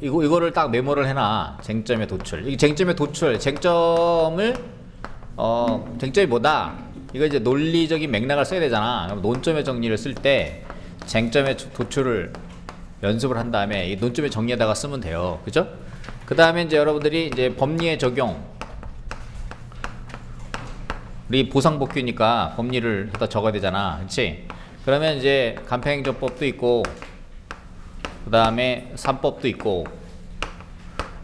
이거 이거를 딱 메모를 해놔. 쟁점의 도출. 이 쟁점의 도출, 쟁점을 어 쟁점이 뭐다? 이거 이제 논리적인 맥락을 써야 되잖아. 그럼 논점의 정리를 쓸 때 쟁점의 도- 도출을 연습을 한 다음에 이 논점의 정리에다가 쓰면 돼요. 그죠? 그 다음에 이제 여러분들이 이제 법리의 적용. 우리 보상복귀니까 법리를 갖다 적어야 되잖아. 그렇지? 그러면 이제 간편행정법도 있고 그 다음에 삼법도 있고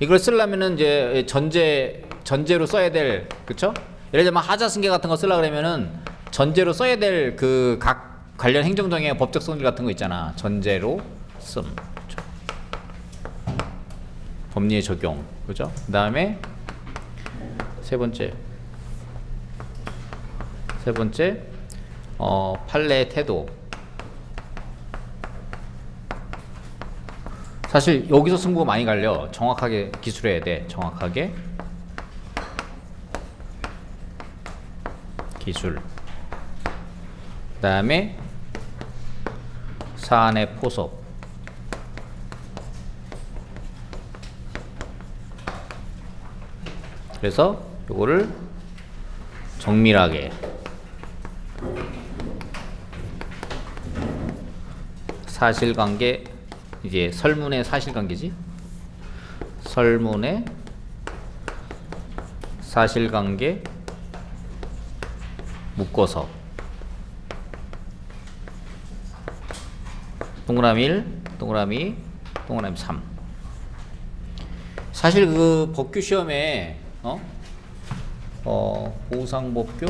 이걸 쓰려면은 이제 전제 전제로 써야 될 그쵸? 예를 들면 하자승계 같은 거 쓰려 그러면은 전제로 써야 될 그 각 관련 행정정의 법적 성질 같은 거 있잖아 전제로 씀 그쵸? 법리의 적용 그죠? 그 다음에 세 번째 세 번째 어 판례 태도 사실 여기서 승부가 많이 갈려. 정확하게 기술해야 돼. 정확하게 기술. 그 다음에 사안의 포섭. 그래서 요거를 정밀하게 사실관계 이제 설문의 사실관계지? 설문의 사실관계 묶어서. 동그라미 1 동그라미 2, 동그라미 3 사실 그 법규 시험에 어? 어 보상 법규?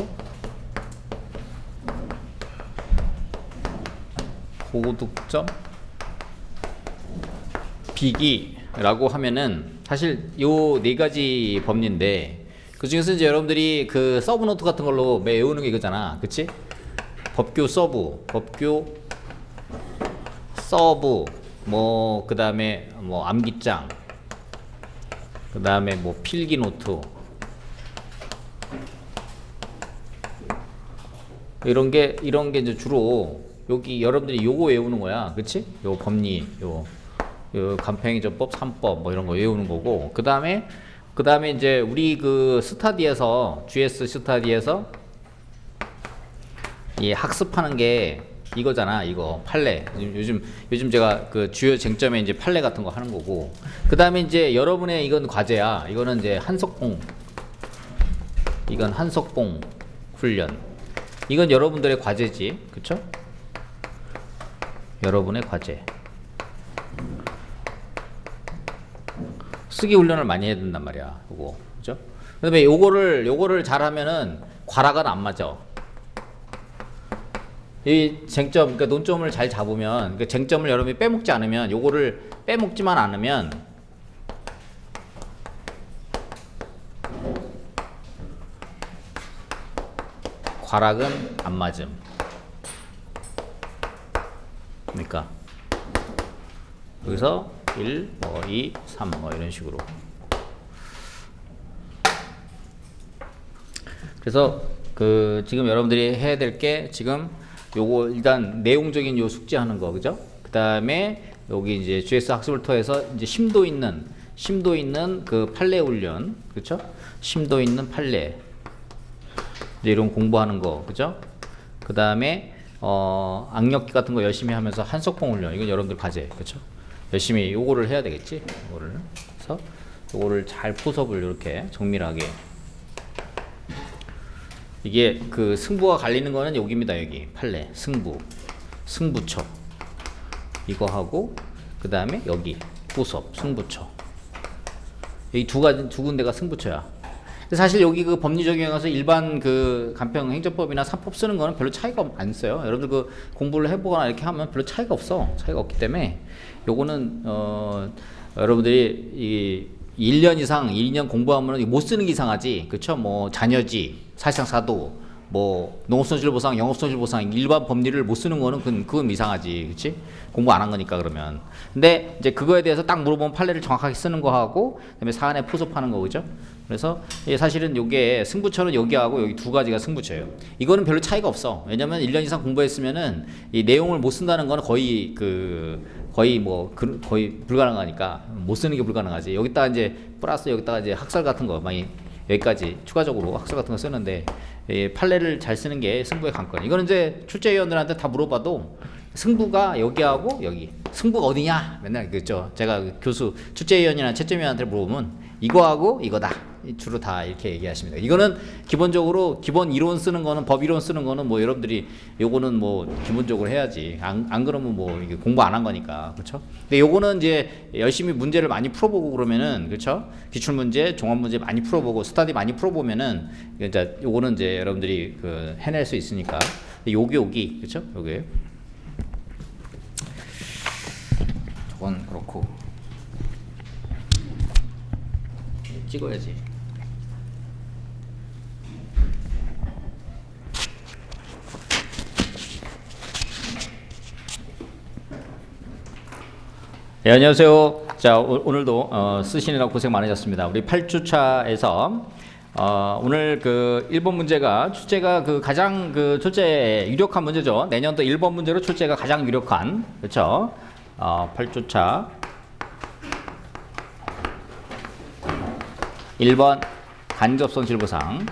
고득점 비기라고 하면은 사실 요 네 가지 법리인데 그 중에서 이제 여러분들이 그 서브 노트 같은 걸로 매 외우는 게 이거잖아, 그치? 법규 서브, 법규 서브, 뭐 그 다음에 뭐 암기장, 그 다음에 뭐 필기 노트 이런 게 이런 게 이제 주로 여기 여러분들이 요거 외우는 거야, 그치? 요 법리, 요, 요 간편행정법 3법 뭐 이런 거 외우는 거고 그 다음에 그 다음에 이제 우리 그 스타디에서 GS 스타디에서 이 학습하는 게 이거잖아, 이거 판례. 요즘, 요즘 제가 그 주요 쟁점에 이제 판례 같은 거 하는 거고 그 다음에 이제 여러분의 이건 과제야. 이거는 이제 한석봉 이건 한석봉 훈련. 이건 여러분들의 과제지, 그쵸? 여러분의 과제. 쓰기 훈련을 많이 해야 된단 말이야, 요거, 그죠? 그다음에 요거를 요거를 잘하면은 과락은 안 맞아. 이 쟁점, 그러니까 논점을 잘 잡으면, 그 쟁점을 여러분이 빼먹지 않으면, 요거를 빼먹지만 않으면 과락은 안 맞음. 그러니까 여기서 1, 뭐 2, 3, 뭐 이런 식으로. 그래서 그 지금 여러분들이 해야 될 게 지금 요거 일단 내용적인 요 숙제하는 거 그죠? 그 다음에 여기 이제 GS 학습을 통해서 이제 심도 있는 심도 있는 그 판례 훈련 그렇죠? 심도 있는 판례 이제 이런 공부하는 거 그죠? 그 다음에 어 악력기 같은 거 열심히 하면서 한석봉 훈련 이건 여러분들 과제 그렇죠? 열심히 요거를 해야 되겠지? 요거를. 그래서 요거를 잘 포섭을 이렇게 정밀하게. 이게 그 승부가 갈리는 거는 여기입니다 여기. 판례 승부. 승부처. 이거 하고 그 다음에 여기. 포섭. 승부처. 여기 두 가지 두 군데가 승부처야. 사실 여기 그 법리 적용해서 일반 그 간편 행정법이나 사법 쓰는 거는 별로 차이가 안 써요. 여러분들 그 공부를 해보거나 이렇게 하면 별로 차이가 없어. 차이가 없기 때문에 요거는 어 여러분들이 이 1년 이상 1년 공부하면 못 쓰는 게 이상하지. 그쵸? 뭐 자녀지, 사실상 사도, 뭐 농업손실보상, 영업손실보상 일반 법리를 못 쓰는 거는 그건, 그건 이상하지, 그렇지? 공부 안 한 거니까 그러면. 근데 이제 그거에 대해서 딱 물어보면 판례를 정확하게 쓰는 거 하고 그 다음에 사안에 포섭하는 거 그죠? 그래서 사실은 요게 승부처는 여기하고 여기 두 가지가 승부처예요. 이거는 별로 차이가 없어. 왜냐면 1년 이상 공부했으면은 이 내용을 못 쓴다는 거는 거의 그 거의 뭐 그- 거의 불가능하니까 못 쓰는 게 불가능하지. 여기다가 이제 플러스 여기다가 이제 학설 같은 거 많이 여기까지 추가적으로 학설 같은 거 쓰는데 이 판례를 잘 쓰는 게 승부의 관건. 이거는 이제 출제위원들한테 다 물어봐도 승부가 여기하고 여기. 승부가 어디냐? 맨날 그죠. 제가 그 교수 출제위원이나 채점위원한테 물어보면 이거하고 이거다. 이 주로 다 이렇게 얘기하십니다. 이거는 기본적으로 기본 이론 쓰는 거는 법 이론 쓰는 거는 뭐 여러분들이 요거는 뭐 기본적으로 해야지. 안, 안 그러면 뭐 이게 공부 안 한 거니까. 그렇죠? 근데 요거는 이제 열심히 문제를 많이 풀어 보고 그러면은 그렇죠? 기출 문제, 종합 문제 많이 풀어 보고 스타디 많이 풀어 보면은 이제 요거는 이제 여러분들이 그 해낼 수 있으니까. 요기 요기 그렇죠? 요게 저건 그렇고 찍어야지. 네, 안녕하세요. 자, 오, 오늘도 어, 쓰시느라 고생 많으셨습니다. 우리 8주차에서 어, 오늘 그 1번 문제가 출제가 그 가장 그 출제 유력한 문제죠. 내년도 1번 문제로 출제가 가장 유력한 그렇죠? 어, 8주차 1번 간접 손실 보상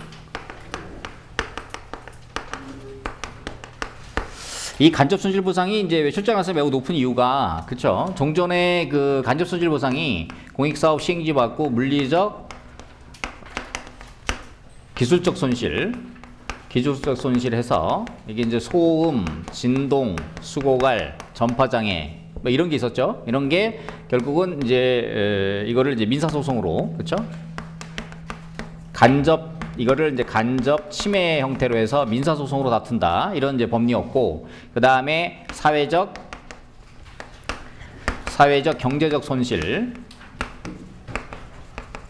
이 간접 손실 보상이 이제 왜 출제가서 매우 높은 이유가 그렇죠. 종전에 그 간접 손실 보상이 공익 사업 시행지 받고 물리적 기술적 손실 기술적 손실해서 이게 이제 소음, 진동, 수고갈, 전파 장애 뭐 이런 게 있었죠. 이런 게 결국은 이제 에, 이거를 이제 민사 소송으로 그렇죠? 간접 이거를 이제 간접 침해 형태로 해서 민사 소송으로 다툰다. 이런 이제 법리였고 그 다음에 사회적 사회적 경제적 손실.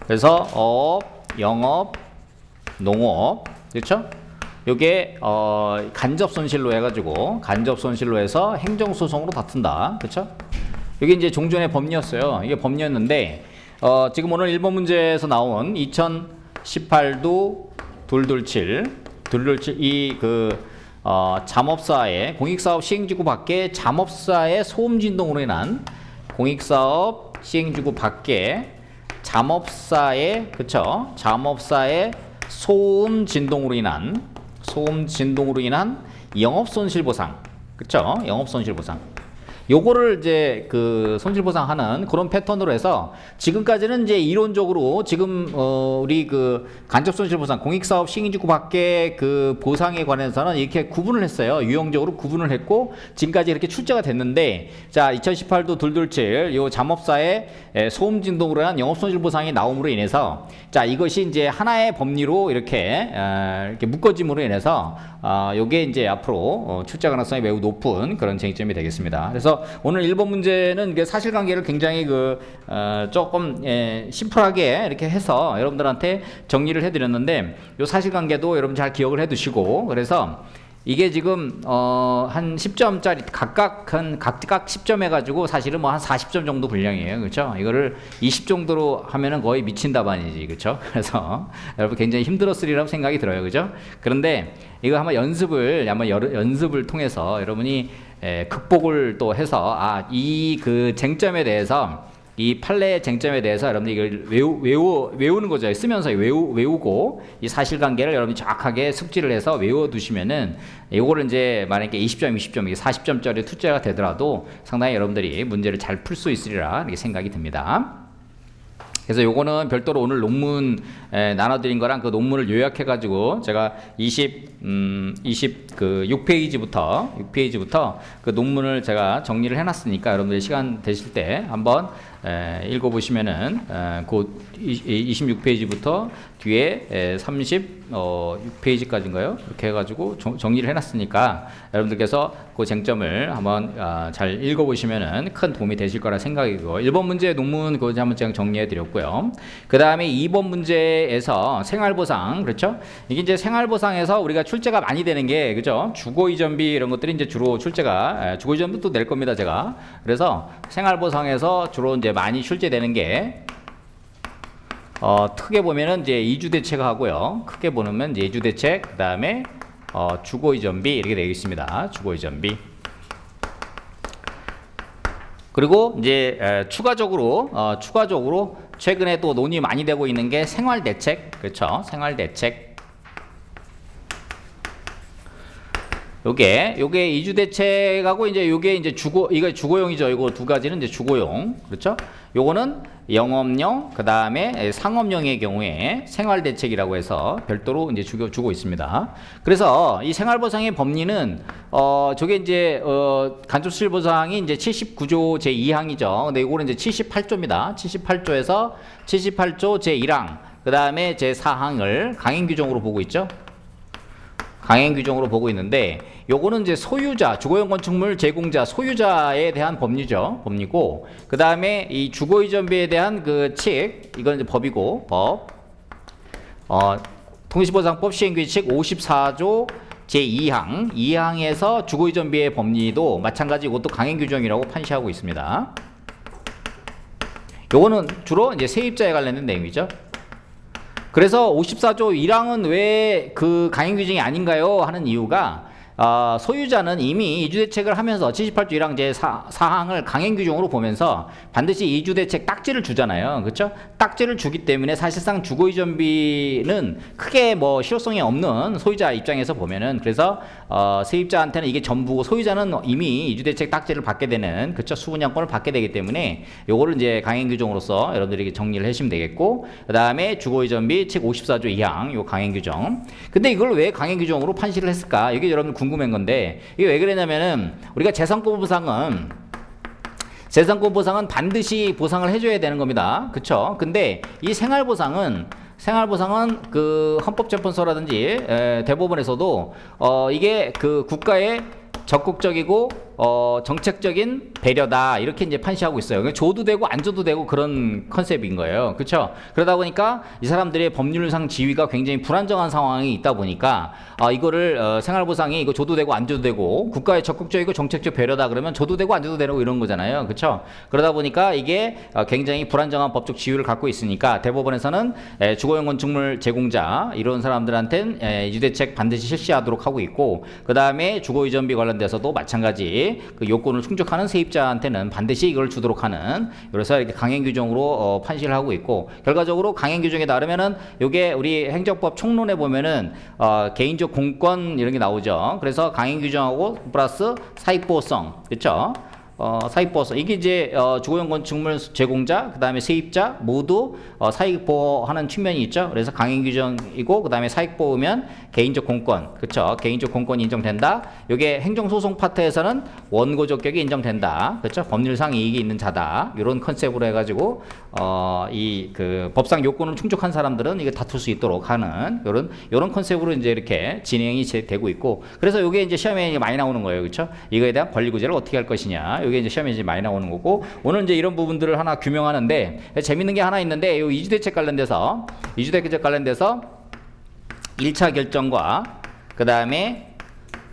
그래서 업 영업 농업. 그렇죠? 요게 어 간접 손실로 해가지고 간접 손실로 해서 행정 소송으로 다툰다. 그렇죠? 이게 이제 종전의 법리였어요. 이게 법리였는데 어 지금 오늘 1번 문제에서 나온 2018도 둘둘칠. 둘둘칠 이그 어, 잠업사의 공익사업 시행지구 밖에 잠업사의 소음 진동으로 인한 공익사업 시행지구 밖에 잠업사의 그쵸? 잠업사의 소음 진동으로 인한 소음 진동으로 인한 영업 손실 보상. 그쵸? 영업 손실 보상 요거를 이제 그 손실 보상하는 그런 패턴으로 해서 지금까지는 이제 이론적으로 지금 어 우리 그 간접 손실 보상 공익 사업 시행지구 밖에 그 보상에 관해서는 이렇게 구분을 했어요. 유형적으로 구분을 했고 지금까지 이렇게 출제가 됐는데 자 2018도 둘둘칠 요 잠업사의 에, 소음 진동으로 인한 영업 손실 보상이 나옴으로 인해서 자 이것이 이제 하나의 법리로 이렇게 어, 이렇게 묶어짐으로 인해서 아, 요게 이제 앞으로 어, 출제 가능성이 매우 높은 그런 쟁점이 되겠습니다. 그래서 오늘 1번 문제는 그 사실관계를 굉장히 그 어, 조금 예, 심플하게 이렇게 해서 여러분들한테 정리를 해드렸는데 요 사실관계도 여러분 잘 기억을 해두시고 그래서 이게 지금 어, 한 10점짜리 각각 한 각각 10점 해가지고 사실은 뭐 한 40점 정도 분량이에요, 그렇죠? 이거를 20 정도로 하면은 거의 미친 답안이지, 그렇죠? 그래서 여러분 굉장히 힘들었으리라고 생각이 들어요, 그죠? 그런데 이거 한번 연습을 한번 여, 연습을 통해서 여러분이 에, 극복을 또 해서 아 이 그 쟁점에 대해서 이 판례의 쟁점에 대해서 여러분들이 이걸 외우, 외우, 외우는 거죠. 쓰면서 외우, 외우고 이 사실관계를 여러분이 정확하게 숙지를 해서 외워두시면은 요거를 이제 만약에 20점, 20점, 이게 40점짜리 투자가 되더라도 상당히 여러분들이 문제를 잘 풀 수 있으리라 이렇게 생각이 듭니다. 그래서 요거는 별도로 오늘 논문 에, 나눠드린 거랑 그 논문을 요약해가지고 제가 20, 음, 20, 그 6페이지부터, 6페이지부터 그 논문을 제가 정리를 해놨으니까 여러분들이 시간 되실 때 한번 에, 읽어보시면은 에, 곧 26페이지부터 뒤에 에, 36페이지까지인가요? 이렇게 해가지고 정, 정리를 해놨으니까 여러분들께서 그 쟁점을 한번 아, 잘 읽어보시면은 큰 도움이 되실 거라 생각이고 1번 문제 논문 그거 한번 제가 정리해드렸고요. 그 다음에 2번 문제에서 생활보상 그렇죠? 이게 이제 생활보상에서 우리가 출 제가 많이 되는 게 그죠? 주거 이전비 이런 것들이 이제 주로 출제가 에, 주거 이전비도 낼 겁니다 제가. 그래서 생활보상에서 주로 이제 많이 출제되는 게 어, 크게 보면은 이제 이주 대책하고요. 크게 보면 이제 이주 대책, 그 다음에 어, 주거 이전비 이렇게 되어 있습니다. 주거 이전비. 그리고 이제 에, 추가적으로 어, 추가적으로 최근에 또 논의 많이 되고 있는 게 생활 대책, 그렇죠? 생활 대책. 요게 요게 이주 대책하고 이제 요게 이제 주거 이거 주거용이죠. 이거 두 가지는 이제 주거용. 그렇죠? 요거는 영업용 그다음에 상업용의 경우에 생활 대책이라고 해서 별도로 이제 주고 주고 있습니다. 그래서 이 생활 보상의 법리는 어 저게 이제 어 간접수실 보상이 이제 79조 제 2항이죠. 근데 이거는 이제 78조입니다. 78조에서 78조 제 1항 그다음에 제 4항을 강행 규정으로 보고 있죠. 강행 규정으로 보고 있는데 요거는 이제 소유자 주거용 건축물 제공자 소유자에 대한 법리죠 법리고. 그 다음에 이 주거 이전비에 대한 그칙 이건 이제 법이고 법. 어, 통지보상법 시행규칙 54조 제2항. 2항에서 주거 이전비의 법리도 마찬가지 이것도 강행 규정이라고 판시하고 있습니다. 요거는 주로 이제 세입자에 관련된 내용이죠 그래서 54조 1항은 왜 그 강행 규정이 아닌가요? 하는 이유가 어, 소유자는 이미 이주대책을 하면서 78조 1항 제 4, 항을 강행 규정으로 보면서 반드시 이주대책 딱지를 주잖아요. 그렇죠? 딱지를 주기 때문에 사실상 주거 이전비는 크게 뭐 실효성이 없는 소유자 입장에서 보면은 그래서 어, 세입자한테는 이게 전부고 소유자는 이미 이주대책 딱지를 받게 되는 그렇죠? 수분양권을 받게 되기 때문에 요거를 이제 강행 규정으로서 여러분들이 정리를 하시면 되겠고 그다음에 주거 이전비 책 54조 2항 요 강행 규정. 근데 이걸 왜 강행 규정으로 판시를 했을까? 이게 여러분 궁금한 건데 이게 왜 그러냐면은 우리가 재산권 보상은 재산권 보상은 반드시 보상을 해줘야 되는 겁니다. 그쵸? 근데 이 생활 보상은 생활 보상은 그 헌법재판소라든지 에, 대법원에서도 어 이게 그 국가의 적극적이고 어 정책적인 배려다 이렇게 이제 판시하고 있어요. 그러니까 줘도 되고 안 줘도 되고 그런 컨셉인 거예요. 그렇죠? 그러다 보니까 이 사람들의 법률상 지위가 굉장히 불안정한 상황이 있다 보니까 어 이거를 어 생활 보상이 이거 줘도 되고 안 줘도 되고 국가의 적극적이고 정책적 배려다 그러면 줘도 되고 안 줘도 되고 이런 거잖아요. 그렇죠? 그러다 보니까 이게 어 굉장히 불안정한 법적 지위를 갖고 있으니까 대법원에서는 에, 주거용 건축물 제공자 이런 사람들한테는 에, 유대책 반드시 실시하도록 하고 있고 그 다음에 주거 이전비 관련돼서도 마찬가지 그 요건을 충족하는 세입자한테는 반드시 이걸 주도록 하는 그래서 이렇게 강행 규정으로 어, 판시를 하고 있고 결과적으로 강행 규정에 따르면은 요게 우리 행정법 총론에 보면은 어, 개인적 공권 이런 게 나오죠. 그래서 강행 규정하고 플러스 사익보호성 그렇죠? 어, 사익보호서 이게 이제 어, 주거용 건축물 제공자 그다음에 세입자 모두 어, 사익 보호하는 측면이 있죠. 그래서 강행 규정이고 그다음에 사익 보호면 개인적 공권 그렇죠. 개인적 공권이 인정된다. 이게 행정소송 파트에서는 원고 적격이 인정된다. 그렇죠. 법률상 이익이 있는 자다. 이런 컨셉으로 해가지고 어, 이 그 법상 요건을 충족한 사람들은 이게 다툴 수 있도록 하는 이런 이런 컨셉으로 이제 이렇게 진행이 제- 되고 있고 그래서 이게 이제 시험에 많이 나오는 거예요. 그렇죠. 이거에 대한 권리 구제를 어떻게 할 것이냐. 이게 이제 시험에 이제 많이 나오는 거고 오늘 이제 이런 부분들을 하나 규명하는데 재밌는 게 하나 있는데 이 이주대책 관련돼서 이주대책 관련돼서 1차 결정과 그 다음에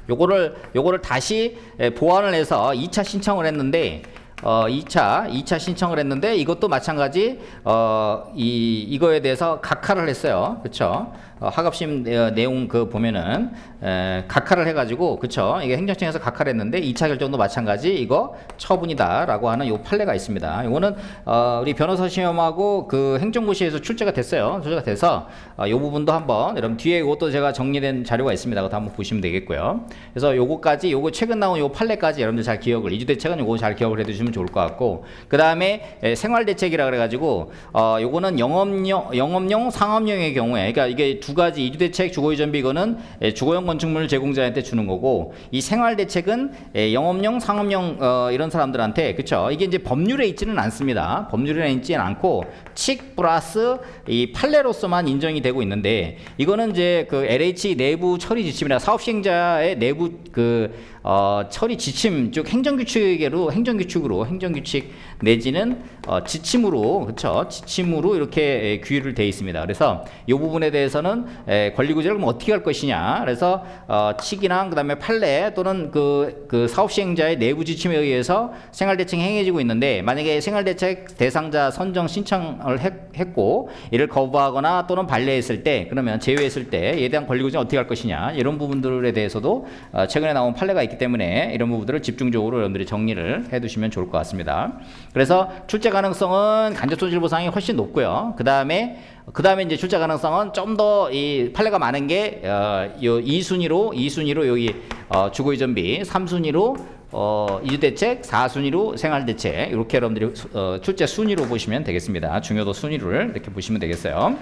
요거를 요거를 다시 에, 보완을 해서 2차 신청을 했는데 어 2차 2차 신청을 했는데 이것도 마찬가지 어 이 이거에 대해서 각하를 했어요. 그렇죠? 어, 하급심 어, 내용 그 보면은 에, 각하를 해가지고 그쵸 이게 행정청에서 각하를 했는데 2차 결정도 마찬가지 이거 처분이다라고 하는 요 판례가 있습니다. 이거는 어, 우리 변호사 시험하고 그 행정고시에서 출제가 됐어요. 출제가 돼서 어, 요 부분도 한번 여러분 뒤에 이것도 제가 정리된 자료가 있습니다. 그것도 한번 보시면 되겠고요. 그래서 요거까지 요거 최근 나온 요 판례까지 여러분들 잘 기억을 이주대 책은 요거 잘 기억을 해두시면 좋을 것 같고 그 다음에 생활 대책이라 그래가지고 어 요거는 영업용 영업용 상업용의 경우에 그러니까 이게 두 가지 이주 대 책 주거 이전비 이거는 에, 주거용 건축물 제공자한테 주는 거고 이 생활 대책은 에, 영업용 상업용 어 이런 사람들한테 그쵸? 이게 이제 법률에 있지는 않습니다. 법률에 있지는 않고 칙 플러스 이 판례로서만 인정이 되고 있는데 이거는 이제 그 LH 내부 처리 지침이나 사업 시행자의 내부 그 어, 처리 지침 쭉 행정규칙으로 행정규칙으로 행정규칙 내지는 어, 지침으로 그렇죠 지침으로 이렇게 에, 규율을 돼 있습니다. 그래서 이 부분에 대해서는 에, 권리구제를 그럼 어떻게 할 것이냐. 그래서 어, 칙이나 그다음에 판례 또는 그, 그 사업 시행자의 내부 지침에 의해서 생활대책 행해지고 있는데 만약에 생활대책 대상자 선정 신청을 했, 했고 이를 거부하거나 또는 반려했을 때 그러면 제외했을 때 이에 대한 권리구제 어떻게 할 것이냐 이런 부분들에 대해서도 어, 최근에 나온 판례가 있기 때문에 이런 부분들을 집중적으로 여러분들이 정리를 해 두시면 좋을 것 같습니다. 그래서 출제 가능성은 간접 손실 보상이 훨씬 높고요. 그 다음에 그 다음에 이제 출제 가능성은 좀 더 이 판례가 많은 게 어, 요 2순위로 2순위로 여기 어, 주거 이전비 3순위로 어, 이주대책, 4순위로 생활대책 이렇게 여러분들이 수- 어, 출제 순위로 보시면 되겠습니다. 중요도 순위를 이렇게 보시면 되겠어요.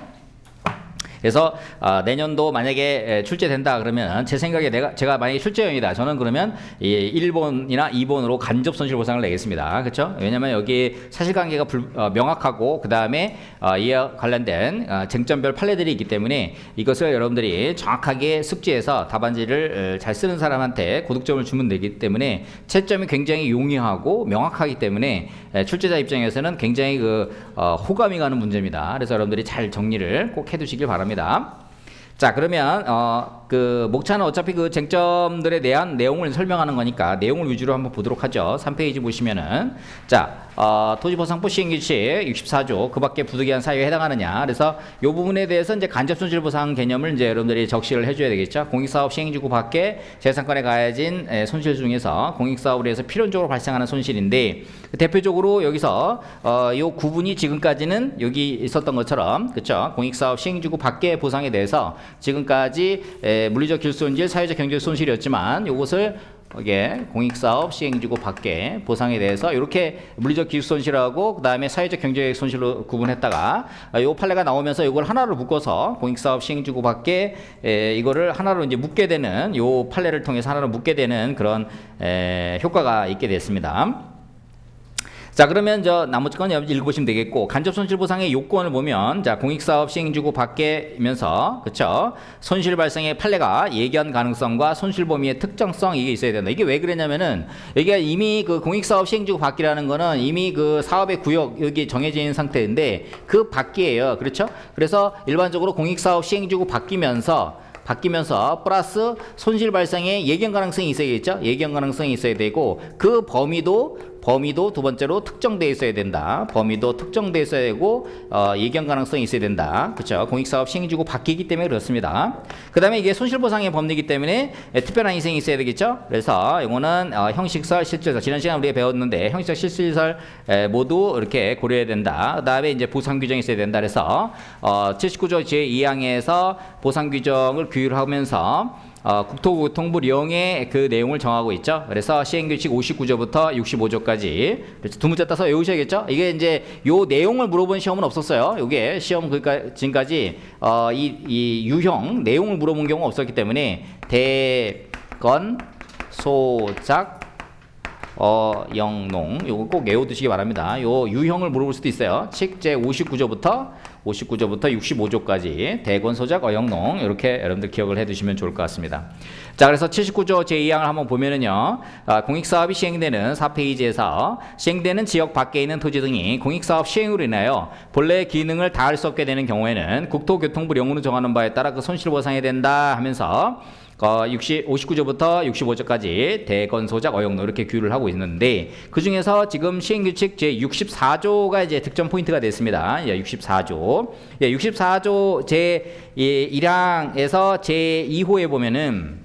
그래서 아, 내년도 만약에 에, 출제된다 그러면 제 생각에 내가 제가 만약에 출제형이다 저는 그러면 이 1번이나 2번으로 간접 손실 보상을 내겠습니다 그렇죠 왜냐하면 여기 사실관계가 불, 어, 명확하고 그 다음에 어, 이와 관련된 어, 쟁점별 판례들이 있기 때문에 이것을 여러분들이 정확하게 숙지해서 답안지를 어, 잘 쓰는 사람한테 고득점을 주면 되기 때문에 채점이 굉장히 용이하고 명확하기 때문에 에, 출제자 입장에서는 굉장히 그 어, 호감이 가는 문제입니다. 그래서 여러분들이 잘 정리를 꼭 해두시길 바랍니다. 합니다. 자 그러면 어, 그 목차는 어차피 그 쟁점들에 대한 내용을 설명하는 거니까 내용을 위주로 한번 보도록 하죠. 3페이지 보시면은 자 어, 토지보상법 시행규칙 64조 그 밖에 부득이한 사유에 해당하느냐. 그래서 이 부분에 대해서 이제 간접손실보상 개념을 이제 여러분들이 적시를 해줘야 되겠죠. 공익사업 시행지구 밖에 재산권에 가해진 에, 손실 중에서 공익사업으로 해서 필연적으로 발생하는 손실인데 대표적으로 여기서 어, 요 구분이 지금까지는 여기 있었던 것처럼 그렇죠. 공익사업 시행지구 밖의 보상에 대해서 지금까지 에, 물리적 길손실, 사회적 경제적 손실이었지만 요것을 이게 공익사업 시행지구 밖에 보상에 대해서 이렇게 물리적 기술 손실하고 그 다음에 사회적 경제적 손실로 구분했다가 아, 요 판례가 나오면서 이걸 하나로 묶어서 공익사업 시행지구 밖에 에, 이거를 하나로 이제 묶게 되는 요 판례를 통해서 하나로 묶게 되는 그런 에, 효과가 있게 됐습니다. 자 그러면 저 나머지 건 읽어보시면 되겠고 간접 손실 보상의 요건을 보면 자 공익사업 시행지구 밖에면서 그쵸? 손실 발생의 판례가 예견 가능성과 손실 범위의 특정성 이게 있어야 된다. 이게 왜 그랬냐면은 이게 이미 그 공익사업 시행지구 밖이라는 거는 이미 그 사업의 구역 여기 있는 상태인데 그 밖이에요. 그렇죠? 그래서 일반적으로 공익사업 시행지구 바뀌면서 바뀌면서 플러스 손실 발생의 예견 가능성이 있어야겠죠. 예견 가능성이 있어야 되고 그 범위도 범위도 두 번째로 특정돼 있어야 된다. 범위도 특정돼 있어야 되고 어, 예견 가능성이 있어야 된다. 그렇죠. 공익사업 시행지구 바뀌기 때문에 그렇습니다. 그 다음에 이게 손실보상의 법리이기 때문에 에, 특별한 희생이 있어야 되겠죠. 그래서 이거는 어, 형식설, 실질설 지난 시간 우리가 배웠는데 형식설, 실질설 에, 모두 이렇게 고려해야 된다. 그 다음에 이제 보상 규정이 있어야 된다. 그래서 어, 79조 제2항에서 보상 규정을 규율하면서 어, 국토교통부 령의 그 내용을 정하고 있죠. 그래서 시행규칙 59조부터 65조까지 그래서 두 문자 따서 외우셔야겠죠. 이게 이제 요 내용을 물어본 시험은 없었어요. 요게 시험 그러니까 지금까지 어, 이, 이 유형 내용을 물어본 경우 없었기 때문에 대건 소작 어, 영농 요거 꼭 외워두시기 바랍니다. 요 유형을 물어볼 수도 있어요. 칙제 59조부터 59조부터 65조까지 대권 소작 어영농 이렇게 여러분들 기억을 해두시면 좋을 것 같습니다. 자 그래서 79조 제2항을 한번 보면은요 아, 공익사업이 시행되는 4페이지에서 시행되는 지역 밖에 있는 토지 등이 공익사업 시행으로 인하여 본래 기능을 다할 수 없게 되는 경우에는 국토교통부 령으로 정하는 바에 따라 그 손실보상이 된다 하면서 어, 60, 59조부터 65조까지 대건 소작 어용노 이렇게 규율을 하고 있는데 그 중에서 지금 시행규칙 제 64조가 이제 득점 포인트가 됐습니다. 예, 64조. 예, 64조 제 1항에서 제 2호에 보면은